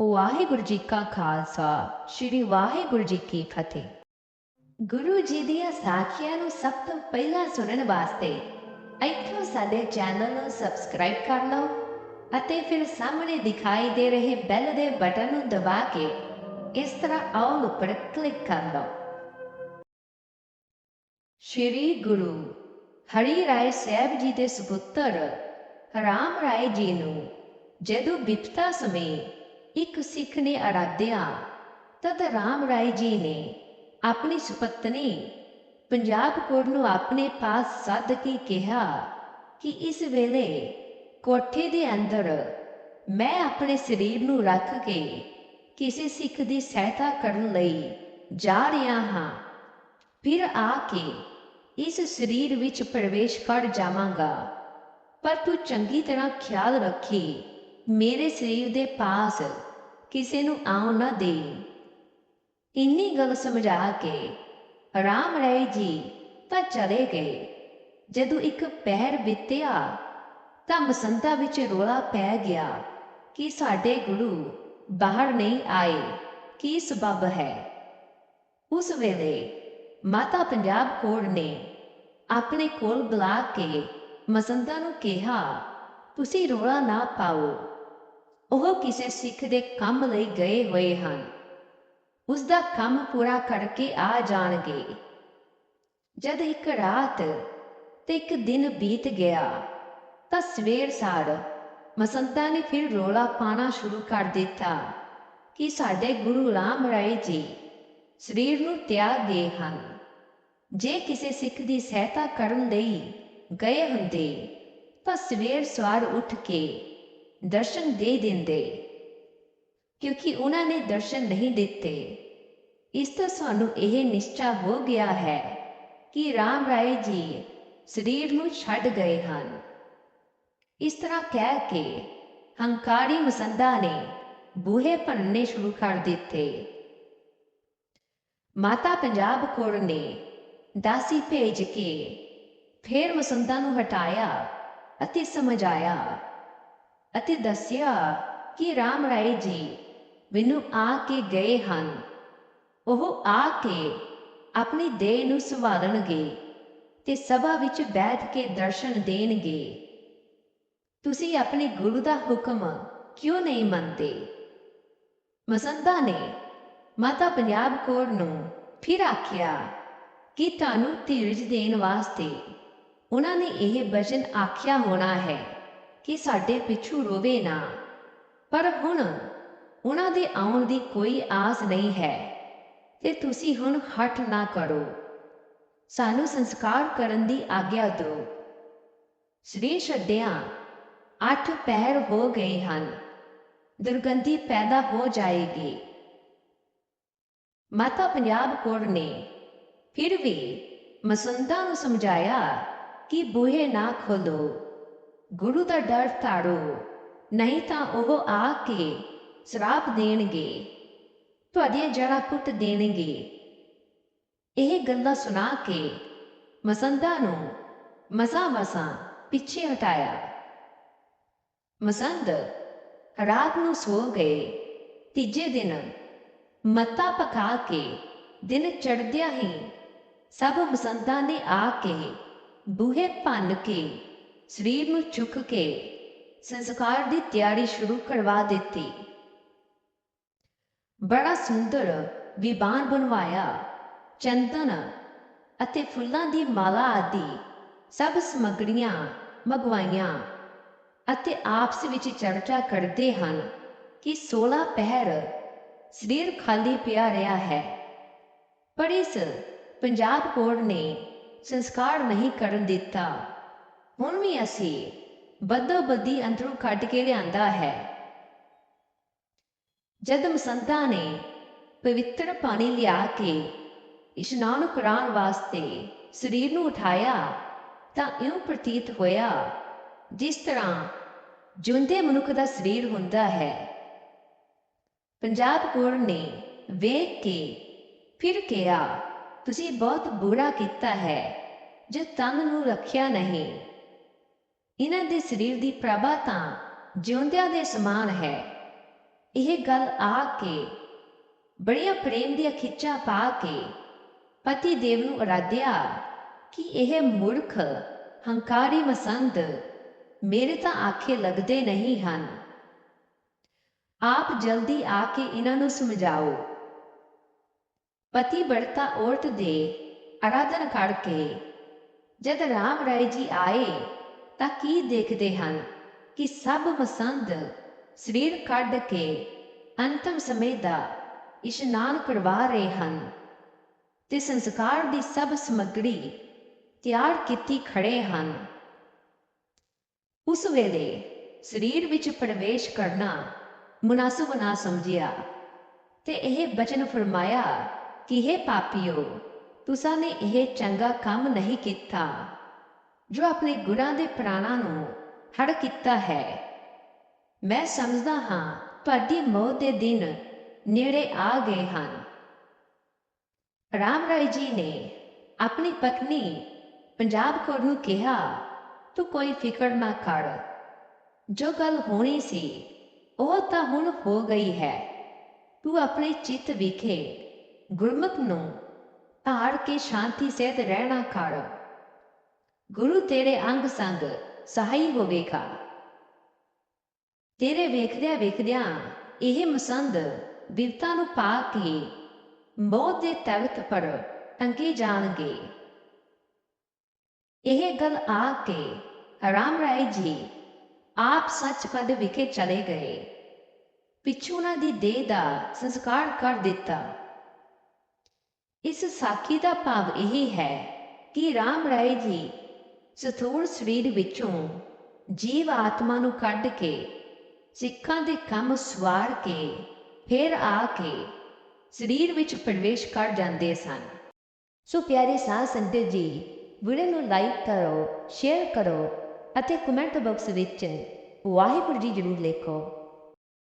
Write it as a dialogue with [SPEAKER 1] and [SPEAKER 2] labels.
[SPEAKER 1] ਵਾਹਿਗੁਰੂ ਜੀ ਕਾ ਖਾਲਸਾ, ਸ੍ਰੀ ਵਾਹਿਗੁਰੂ ਜੀ ਕੀ ਫਤਿਹ। ਗੁਰੂ ਜੀ ਦੀਆਂ ਸਾਖੀਆਂ ਨੂੰ ਸਭ ਤੋਂ ਪਹਿਲਾਂ ਸੁਣਨ ਵਾਸਤੇ ਇੱਥੋਂ ਸਾਡੇ ਚੈਨਲ ਨੂੰ ਸਬਸਕ੍ਰਾਈਬ ਕਰ ਲਓ ਅਤੇ ਫਿਰ ਸਾਹਮਣੇ ਦਿਖਾਈ ਦੇ ਰਹੇ ਬੈਲ ਦੇ ਬਟਨ ਨੂੰ ਦਬਾ ਕੇ ਇਸ ਤਰ੍ਹਾਂ ਆਲ ਉੱਪਰ ਕਲਿੱਕ ਕਰ ਲਓ। ਸ਼੍ਰੀ ਗੁਰੂ ਹਰੀ ਰਾਏ ਸਾਹਿਬ ਜੀ ਦੇ ਸੁਪੁੱਤਰ ਰਾਮ ਰਾਏ ਜੀ ਨੂੰ ਜਦੋਂ ਬਿਪਤਾ ਸਮੇਂ ਇੱਕ ਸਿੱਖ ਨੇ ਅਰਾਧਿਆ, ਤਦ ਰਾਮ ਰਾਏ ਜੀ ਨੇ ਆਪਣੀ ਸੁਪਤਨੀ ਪੰਜਾਬ ਕੋਰ ਨੂੰ ਆਪਣੇ ਪਾਸ ਸੱਦ ਕੇ ਕਿਹਾ ਕਿ ਇਸ ਵੇਲੇ ਕੋਠੇ ਦੇ ਅੰਦਰ ਮੈਂ ਆਪਣੇ ਸਰੀਰ ਨੂੰ ਰੱਖ ਕੇ ਕਿਸੇ ਸਿੱਖ ਦੀ ਸਹਾਇਤਾ ਕਰਨ ਲਈ ਜਾ ਰਿਹਾ ਹਾਂ। ਫਿਰ ਆ ਕੇ ਇਸ ਸਰੀਰ ਵਿੱਚ ਪ੍ਰਵੇਸ਼ ਕਰ ਜਾਵਾਂਗਾ। ਪਰ ਤੂੰ ਚੰਗੀ ਤਰ੍ਹਾਂ ਖਿਆਲ ਰੱਖੀ, ਮੇਰੇ ਸਰੀਰ ਦੇ ਪਾਸ ਕਿਸੇ ਨੂੰ ਆਉਣ ਨਾ ਦੇ। ਇੰਨੀ ਗੱਲ ਸਮਝਾ ਕੇ ਰਾਮ ਰਾਏ ਜੀ ਤਾਂ ਚਲੇ ਗਏ। ਜਦੋਂ ਇੱਕ ਪਹਿਰ ਬੀਤਿਆ ਤਾਂ ਮਸੰਤਾ ਵਿੱਚ ਰੋਲਾ ਪੈ ਗਿਆ ਕਿ ਸਾਡੇ ਗੁਰੂ ਬਾਹਰ ਨਹੀਂ ਆਏ, ਕੀ ਸਬਬ ਹੈ? ਉਸ ਵੇਲੇ ਮਾਤਾ ਪੰਜਾਬ ਕੌਰ ਨੇ ਆਪਣੇ ਕੋਲ ਬੁਲਾ ਕੇ ਮਸੰਤਾ ਨੂੰ ਕਿਹਾ, ਤੁਸੀਂ ਰੋਲਾ ਨਾ ਪਾਓ ਉਹ ਕਿਸੇ ਸਿੱਖ ਦੇ ਕੰਮ ਲਈ ਗਏ ਹੋਏ ਹਨ। ਉਸ ਦਾ ਕੰਮ ਪੂਰਾ ਕਰਕੇ ਆ ਜਾਣਗੇ। ਜਦ ਇੱਕ ਰਾਤ ਤੇ ਇੱਕ ਦਿਨ ਬੀਤ ਗਿਆ, ਤਾਂ ਸਵੇਰ ਸਾਰ ਮਸੰਤਾ ਨੇ ਫਿਰ ਰੋਲਾ ਪਾਣਾ ਸ਼ੁਰੂ ਕਰ ਦਿੱਤਾ ਕਿ ਸਾਡੇ ਗੁਰੂ ਰਾਮ ਰਾਏ ਜੀ ਸਰੀਰ ਨੂੰ ਤਿਆਗ ਗਏ ਹਨ। ਜੇ ਕਿਸੇ ਸਿੱਖ ਦੀ ਸਹਾਇਤਾ ਕਰਨ ਲਈ ਗਏ ਹੁੰਦੇ, ਤਾਂ ਸਵੇਰ ਸਵਾਰ ਉੱਠ ਕੇ ਦਰਸ਼ਨ ਦੇ ਦਿੰਦੇ। ਕਿਉਂਕਿ ਉਹਨਾਂ ਨੇ ਦਰਸ਼ਨ ਨਹੀਂ ਦਿੱਤੇ। ਇਸ ਤੋਂ ਸਾਨੂੰ ਇਹ ਨਿਸ਼ਚਾ ਹੋ ਗਿਆ ਹੈ ਕਿ ਰਾਮ ਰਾਏ ਜੀ ਸਰੀਰ ਨੂੰ ਛੱਡ ਗਏ ਹਨ। ਇਸ ਤਰ੍ਹਾਂ ਕਹਿ ਕੇ ਹੰਕਾਰੀ ਮਸੰਦਾ ਨੇ ਬੂਹੇ ਭੰਨਣੇ ਸ਼ੁਰੂ ਕਰ ਦਿੱਤੇ। ਮਾਤਾ ਪੰਜਾਬ ਕੌਰ ਨੇ ਦਾਸੀ ਭੇਜ ਕੇ ਫੇਰ ਮਸੰਦਾ ਨੂੰ ਹਟਾਇਆ ਅਤੇ ਸਮਝਾਇਆ ਅਤੇ ਦੱਸਿਆ, ਕਿ ਰਾਮ ਰਾਏ ਜੀ, ਮੈਨੂੰ ਆ ਕੇ ਗਏ ਹਨ। ਉਹ ਆ ਕੇ ਆਪਣੀ ਦੇਹ ਨੂੰ ਸੰਭਾਲਣਗੇ ਤੇ ਸਭਾ ਵਿੱਚ ਬੈਠ ਕੇ ਦਰਸ਼ਨ ਦੇਣਗੇ। ਤੁਸੀਂ ਆਪਣੇ ਗੁਰੂ ਦਾ ਹੁਕਮ ਕਿਉਂ ਨਹੀਂ ਮੰਨਦੇ? ਮਸੰਦਾ ਨੇ ਮਾਤਾ ਪੰਜਾਬ ਕੌਰ ਨੂੰ ਫਿਰ ਆਖਿਆ ਕਿ ਤੁਹਾਨੂੰ ਧੀਰਜ ਦੇਣ ਵਾਸਤੇ ਉਹਨਾਂ ਨੇ ਇਹ ਬਚਨ ਆਖਿਆ ਹੋਣਾ ਹੈ। ਕਿ ਸਾਡੇ ਪਿੱਛੂ ਰੋਵੇ ਨਾ। ਪਰ ਹੁਣ ਉਹਨਾਂ ਦੇ ਆਉਣ ਦੀ ਕੋਈ ਆਸ ਨਹੀਂ ਹੈ ਤੇ ਤੁਸੀਂ ਹੁਣ ਹਟ ਨਾ ਕਰੋ। ਸਾਨੂੰ ਸੰਸਕਾਰ ਕਰਨ ਦੀ ਆਗਿਆ ਦਿਓ। ਸ੍ਰੀ ਛੱਡਿਆਂ, ਅੱਠ ਪਹਿਰ ਹੋ ਗਏ ਹਨ। ਦੁਰਗੰਧੀ ਪੈਦਾ ਹੋ ਜਾਏਗੀ। ਮਾਤਾ ਪੰਜਾਬ ਕੌਰ ਨੇ ਫਿਰ ਵੀ ਮਸੰਦਾ ਨੂੰ ਸਮਝਾਇਆ ਕਿ ਬੂਹੇ ਨਾ ਖੋਲੋ। ਗੁਰੂ ਦਾ ਡਰ ਧਾਰੋ ਨਹੀਂ ਤਾਂ ਉਹ ਆ ਕੇ ਸ਼ਰਾਪ ਦੇਣਗੇ, ਤੁਹਾਡੀਆਂ ਜੜ੍ਹਾਂ ਪੁੱਟ ਦੇਣਗੇ। ਇਹ ਗੱਲਾਂ ਸੁਣਾ ਕੇ ਮਸੰਦਾ ਨੂੰ ਮਸਾ ਮਸਾ ਪਿੱਛੇ ਹਟਾਇਆ। ਮਸੰਦ ਰਾਤ ਨੂੰ ਸੋ ਗਏ, ਤੀਜੇ ਦਿਨ ਮੱਤਾ ਪਕਾ ਕੇ ਦਿਨ ਚੜ੍ਹਦਿਆਂ ਹੀ ਸਭ ਮਸੰਦਾਂ ਨੇ ਆ ਕੇ ਬੂਹੇ ਭੰਨ ਕੇ ਸਰੀਰ ਨੂੰ ਚੁੱਕ ਕੇ ਸੰਸਕਾਰ ਦੀ ਤਿਆਰੀ ਸ਼ੁਰੂ ਕਰਵਾ ਦਿੱਤੀ। ਬੜਾ ਸੁੰਦਰ ਵਿਬਾਨ ਬਣਵਾਇਆ। ਚੰਦਨ ਅਤੇ ਫੁੱਲਾਂ ਦੀ ਮਾਲਾ ਆਦਿ ਸਭ ਸਮਗਰੀਆਂ ਮੰਗਵਾਈਆਂ ਅਤੇ ਆਪਸ ਵਿੱਚ ਚਰਚਾ ਕਰਦੇ ਹਨ ਕਿ 16 ਪਹਿਰ ਸਰੀਰ ਖਾਲੀ ਪਿਆ ਰਿਹਾ ਹੈ। ਪਰ ਇਸ ਪੰਜਾਬ ਕੋਡ ਨੇ ਸੰਸਕਾਰ ਨਹੀਂ ਕਰਨ ਦਿੱਤਾ। ਹੁਣ ਵੀ ਅਸੀਂ ਬੱਦੋ ਬੱਦੀ ਅੰਦਰੋਂ ਕੱਢ ਕੇ ਲਿਆਂਦਾ ਹੈ। ਜਦ ਮਸੰਤਾ ਨੇ ਪਵਿੱਤਰ ਪਾਣੀ ਲਿਆ ਕੇ ਇਸ਼ਨਾਨ ਕਰਾਉਣ ਵਾਸਤੇ ਸਰੀਰ ਨੂੰ ਉਠਾਇਆ, ਤਾਂ ਇਉਂ ਪ੍ਰਤੀਤ ਹੋਇਆ, ਜਿਸ ਤਰ੍ਹਾਂ ਜੁੰਦੇ ਮਨੁੱਖ ਦਾ ਸਰੀਰ ਹੁੰਦਾ ਹੈ। ਪੰਜਾਬ ਕੌਰ ਨੇ ਵੇਖ ਕੇ ਫਿਰ ਕਿਹਾ, ਤੁਸੀਂ ਬਹੁਤ ਬੁਰਾ ਕੀਤਾ ਹੈ, ਜੇ ਤਨ ਨੂੰ ਰੱਖਿਆ ਨਹੀਂ। ਇਹਨਾਂ ਦੇ ਸਰੀਰ ਦੀ ਪ੍ਰਭਾ ਤਾਂ ਜਿਉਂਦਿਆਂ ਦੇ ਸਮਾਨ ਹੈ। ਇਹ ਗੱਲ ਆ ਕੇ, ਬੜੀਆਂ ਪ੍ਰੇਮ ਦੀਆਂ ਖਿੱਚਾਂ ਪਾ ਕੇ ਪਤੀ ਦੇਵ ਨੂੰ ਅਰਾਧਿਆ ਕਿ ਇਹ ਮੂਰਖ, ਹੰਕਾਰੀ ਮਸੰਦ ਮੇਰੇ ਤਾਂ ਆਖੇ ਲੱਗਦੇ ਨਹੀਂ ਹਨ। ਆਪ ਜਲਦੀ ਆ ਕੇ ਇਹਨਾਂ ਨੂੰ ਸਮਝਾਓ। ਪਤੀ ਬੜਤਾ ਔਰਤ ਦੇ ਆਰਾਧਨ ਕਰਕੇ ਜਦ ਰਾਮ ਰਾਏ ਜੀ ਆਏ ਤਾਂ ਕੀ ਦੇਖਦੇ ਹਨ ਕਿ ਸਭ ਮਸੰਦ ਸਰੀਰ ਕੱਢ ਕੇ ਅੰਤਮ ਸਮੇਂ ਦਾ ਇਸ਼ਨਾਨ ਕਰਵਾ ਰਹੇ ਹਨ ਤੇ ਸੰਸਕਾਰ ਦੀ ਸਭ ਸਮੱਗਰੀ ਤਿਆਰ ਕੀਤੀ ਖੜੇ ਹਨ। ਉਸ ਵੇਲੇ ਸਰੀਰ ਵਿੱਚ ਪ੍ਰਵੇਸ਼ ਕਰਨਾ ਮੁਨਾਸਬ ਨਾ ਸਮਝਿਆ ਤੇ ਇਹ ਬਚਨ ਫਰਮਾਇਆ ਕਿ हे ਪਾਪੀਓ, ਤੁਸਾਂ ਨੇ ਇਹ ਚੰਗਾ ਕੰਮ ਨਹੀਂ ਕੀਤਾ। ਜੋ ਆਪਣੇ ਗੁਰਾਂ ਦੇ ਪ੍ਰਾਣਾਂ ਨੂੰ ਹੜ ਕੀਤਾ ਹੈ। ਮੈਂ ਸਮਝਦਾ ਹਾਂ, ਤੁਹਾਡੀ ਮੌਤ ਦੇ ਦਿਨ ਨੇੜੇ ਆ ਗਏ ਹਨ। ਰਾਮ ਰਾਏ ਜੀ ਨੇ ਆਪਣੀ ਪਤਨੀ ਪੰਜਾਬ ਕੌਰ ਨੂੰ ਕਿਹਾ, ਤੂੰ ਕੋਈ ਫਿਕਰ ਨਾ ਕਰ। ਜੋ ਗੱਲ ਹੋਣੀ ਸੀ, ਉਹ ਤਾਂ ਹੁਣ ਹੋ ਗਈ ਹੈ। ਤੂੰ ਆਪਣੇ ਚਿੱਤ ਵਿਖੇ ਗੁਰਮਤ ਨੂੰ ਧਾਰ ਕੇ ਸ਼ਾਂਤੀ ਸਹਿਤ ਰਹਿਣਾ ਕਰ। ਗੁਰੂ ਤੇਰੇ ਅੰਗ ਸੰਗ ਸਹਾਈ ਹੋਵੇਗਾ। ਤੇਰੇ ਵੇਖਦਿਆਂ ਵੇਖਦਿਆਂ ਇਹ ਮਸੰਦ ਬਿਰਤਾ ਨੂੰ ਪਾ ਕੇ ਮੌਤ ਦੇ ਤਖਤ ਪਰ ਟੰਗੇ ਜਾਣਗੇ। ਇਹ ਗੱਲ ਆ ਕੇ ਰਾਮ ਰਾਏ ਜੀ ਆਪ ਸੱਚਖੰਡ ਵਿਖੇ ਚਲੇ ਗਏ। ਪਿੱਛੋਂ ਉਹਨਾਂ ਦੀ ਦੇਹ ਦਾ ਸੰਸਕਾਰ ਕਰ ਦਿੱਤਾ। ਇਸ ਸਾਖੀ ਦਾ ਭਾਵ ਇਹ ਹੈ ਕਿ ਰਾਮ ਰਾਏ ਜੀ ਸਥੂਲ ਸਰੀਰ ਵਿੱਚੋਂ ਜੀਵ ਆਤਮਾ ਨੂੰ ਕੱਢ ਕੇ, ਸਿੱਖਾਂ ਦੇ ਕੰਮ ਸਵਾਰ ਕੇ, ਫਿਰ ਆ ਕੇ ਸਰੀਰ ਵਿੱਚ ਪ੍ਰਵੇਸ਼ ਕਰ ਜਾਂਦੇ ਸਨ। ਸੋ ਪਿਆਰੇ ਸਾਧ ਸੰਗਤ ਜੀ, ਵੀਡੀਓ ਨੂੰ ਲਾਈਕ ਕਰੋ ਸ਼ੇਅਰ ਕਰੋ ਅਤੇ ਕਮੈਂਟ ਬਾਕਸ ਵਿੱਚ ਵਾਹਿਗੁਰੂ ਜੀ ਜ਼ਰੂਰ ਲਿਖੋ।